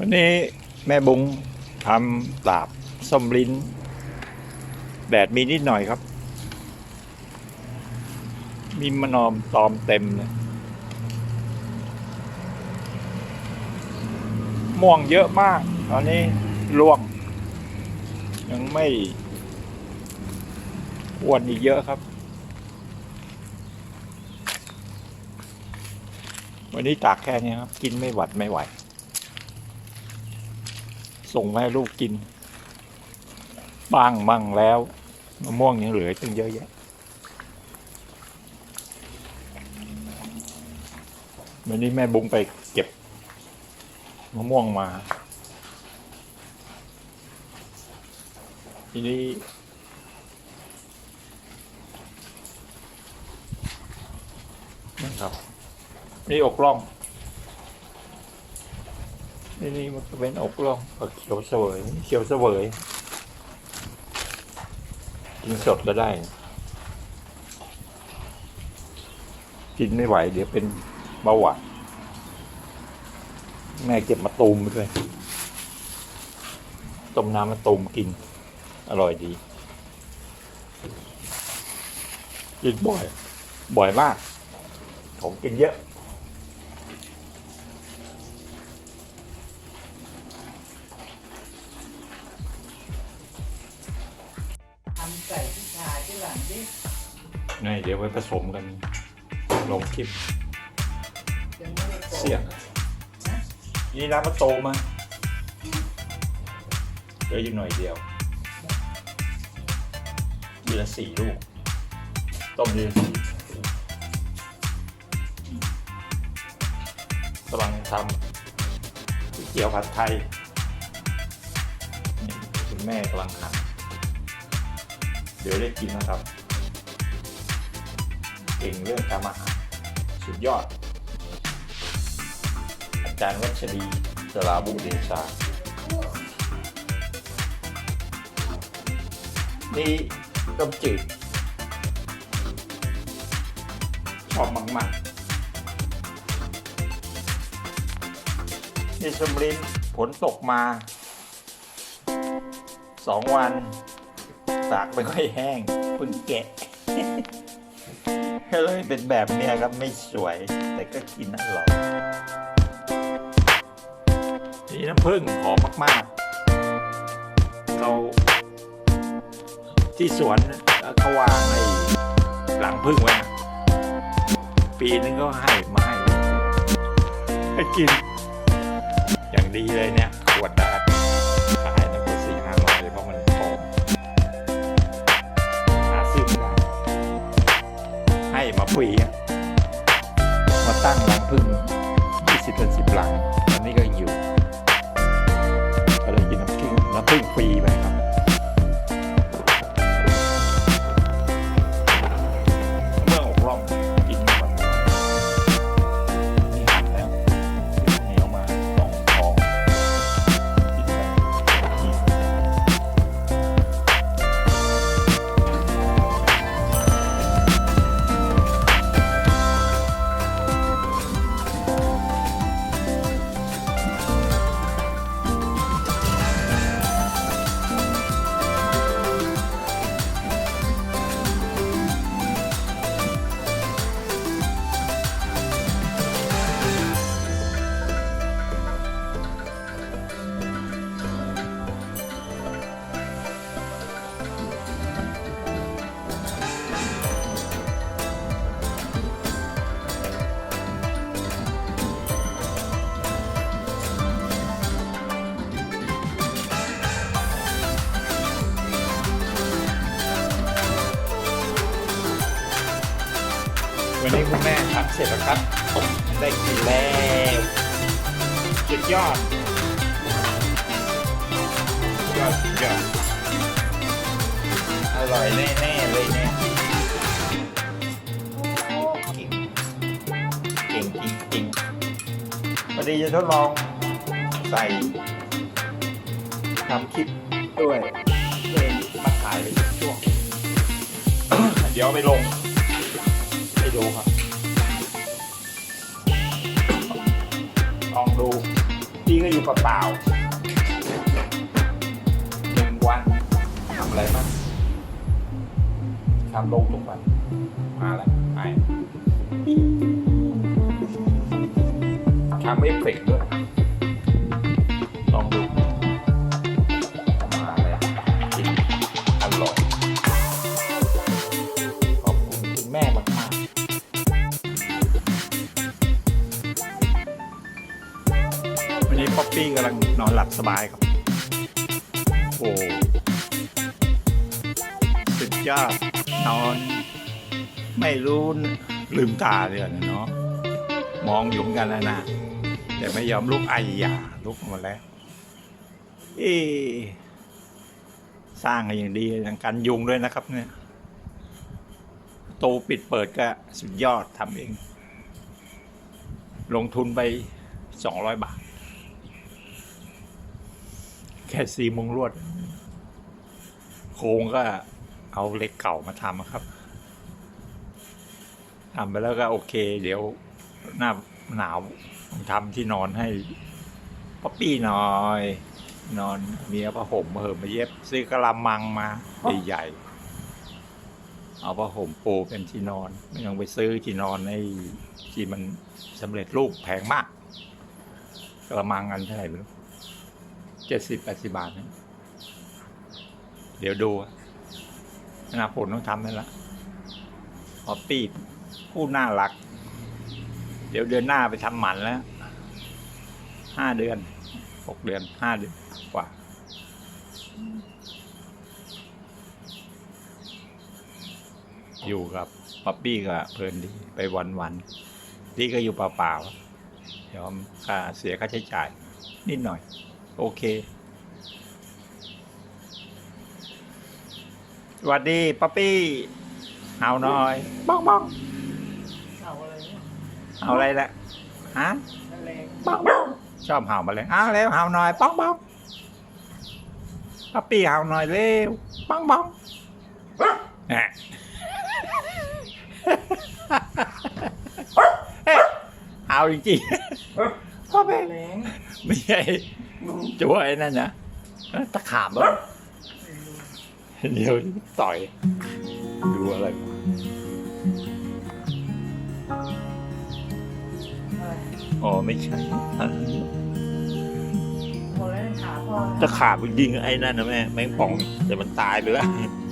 วันนี้แม่บุงทำลาบส้มลิ้น แดดมีนิดหน่อยครับ มีมะนอมตอมเต็มเลยม่วงเยอะมาก ตอนนี้ร่วง ยังไม่อ้วนอีกเยอะครับ วันนี้ตากแค่นี้ครับ กินไม่หวัดไม่ไหว ส่งมาให้ลูกกิน บ้างมั่งแล้วมะม่วงยังเหลือตั้งเยอะแยะ วันนี้แม่บุ้งไปเก็บมะม่วงมา ทีนี้นี่ครับ นี่อกล่อง นี่นี่มันก็เป็นอกล่องเออเขียวเสวยเขียวเสวยกินสดก็ได้ กินไม่ไหว เดี๋ยวเป็นเบาหวานแม่เก็บมาตูมไปด้วยต้มน้ำมาตูมกิน อร่อยดี กินบ่อย บ่อยมาก ผมกินเยอะ นี่เดี๋ยวไปผสมกันลงคลิปเสียงนี่น้ำมะตูมมาเหลืออยู่หน่อยเดียวยีละสี่ลูก ต้มยีละสี่กำลังทำก๋วยเตี๋ยวผัดไทยคุณแม่กำลังหั่นเดี๋ยวได้กินนะครับ เก่งเรื่องการอาหารสุดยอด อาจารย์วัชรีสราบุเดชา นี่ต้มจืดชอบมากๆนี่สมรินผลตกมาสองวันสากไม่ค่อยแห้งเพิ่งแกะ ก็เลยเป็นแบบเนี้ยครับไม่สวย แต่ก็กินอร่อยนี่น้ำผึ้งหอมมากๆ เราที่สวนเขาวางไอ้หลังผึ้งไว้ ปีนึงก็ให้มาให้ให้กิน อย่างดีเลยเนี่ย ขวดดาาฟรีอะมาตั้งหลังพึ่ง20เป็น10หลังตอนนี้ก็ยังอยู่ก็เลยกินน้ำพึ่งน้ำพึ่งฟรี วันนี้คุณแม่ทำเสร็จแล้วครับ ได้กินแล้วสุดยอดยอดยอดอร่อยแน่ๆเลยเนี่ยเก่งเก่งจริงๆพอดีจะทดลองใส่ทำคลิปด้วยเลยมาถ่ายไปช่วง เดี๋ยวไปลง ดูครับลองดูพี่ก็อยู่เปล่าๆหนึ่งวันทำอะไรบ้างทำลงทุกวันมาแล้วไปทำเอฟเฟกต์ด้วย ปี้กำลังนอนหลับสบายครับ โอ้สุดยอดนอน ไม่รู้ลืมตาเลยอะเนาะมองอยู่เหมือนกันนะนะแต่ไม่ยอมลุกไอ้ยาลุกมาแล้วเอสร้างกันอย่างดีอย่างกันยุงด้วยนะครับ เนี่ยตูปิดเปิดก็สุดยอดทำเอง ลงทุนไปสองร้อยบาท แค่สี่มุงลวด โครงก็เอาเหล็กเก่ามาทำครับทำไปแล้วก็โอเค เดี๋ยวหน้าหนาวทำที่นอนให้ป๊อปปี้หน่อย นอนเมียผ้าห่มเหอมาเย็บ ซื้อกระลามังมาใหญ่ๆเอาผ้าห่มปูเป็นที่นอน ไม่ต้องไปซื้อที่นอนในที่มันสำเร็จรูปแพงมากกระมังอันเท่าไหร่ไม่รู้ เจ็ดสิบแปดสิบาทนะเดี๋ยวดูอนาผลต้องทำนั่นละพอปีบผู้น่ารัก เดี๋ยวเดือนหน้าไปทำหมันแล้วห้าเดือนหกเดือนห้าเดือนกว่า อยู่กับป๊อปปี้ก็เพลินดีไปวันวันๆนี่ก็อยู่เปล่าๆยอมค่าเสียค่าใช้จ่ายนิดหน่อย โอเคสวัสดีป๊อปปี้เห่าหน่อยบ้องบ้องเอาอะไรเนี่ยเอาอะไรละฮะแมลงบ้องบ้องชอบเห่ามาเลยอ้าวแล้วเห่าหน่อยบ้องบ้องป๊อปปี้เห่าหน่อยเร็วบ้องบ้องแหมเฮ้ยเอาจริงๆพ่อแมแม่ลงไม่ใช่ จัวไอ้นั่นนะตะขาบแล้วเดี๋ยวต่อย ดูอะไรมาอะไรอ๋อไม่ใช่อะไรพอแล้วขาพอตะขาบจริงๆไอ้นั่นนะแม่แมงป่องแต่มันตายไปแล้วอ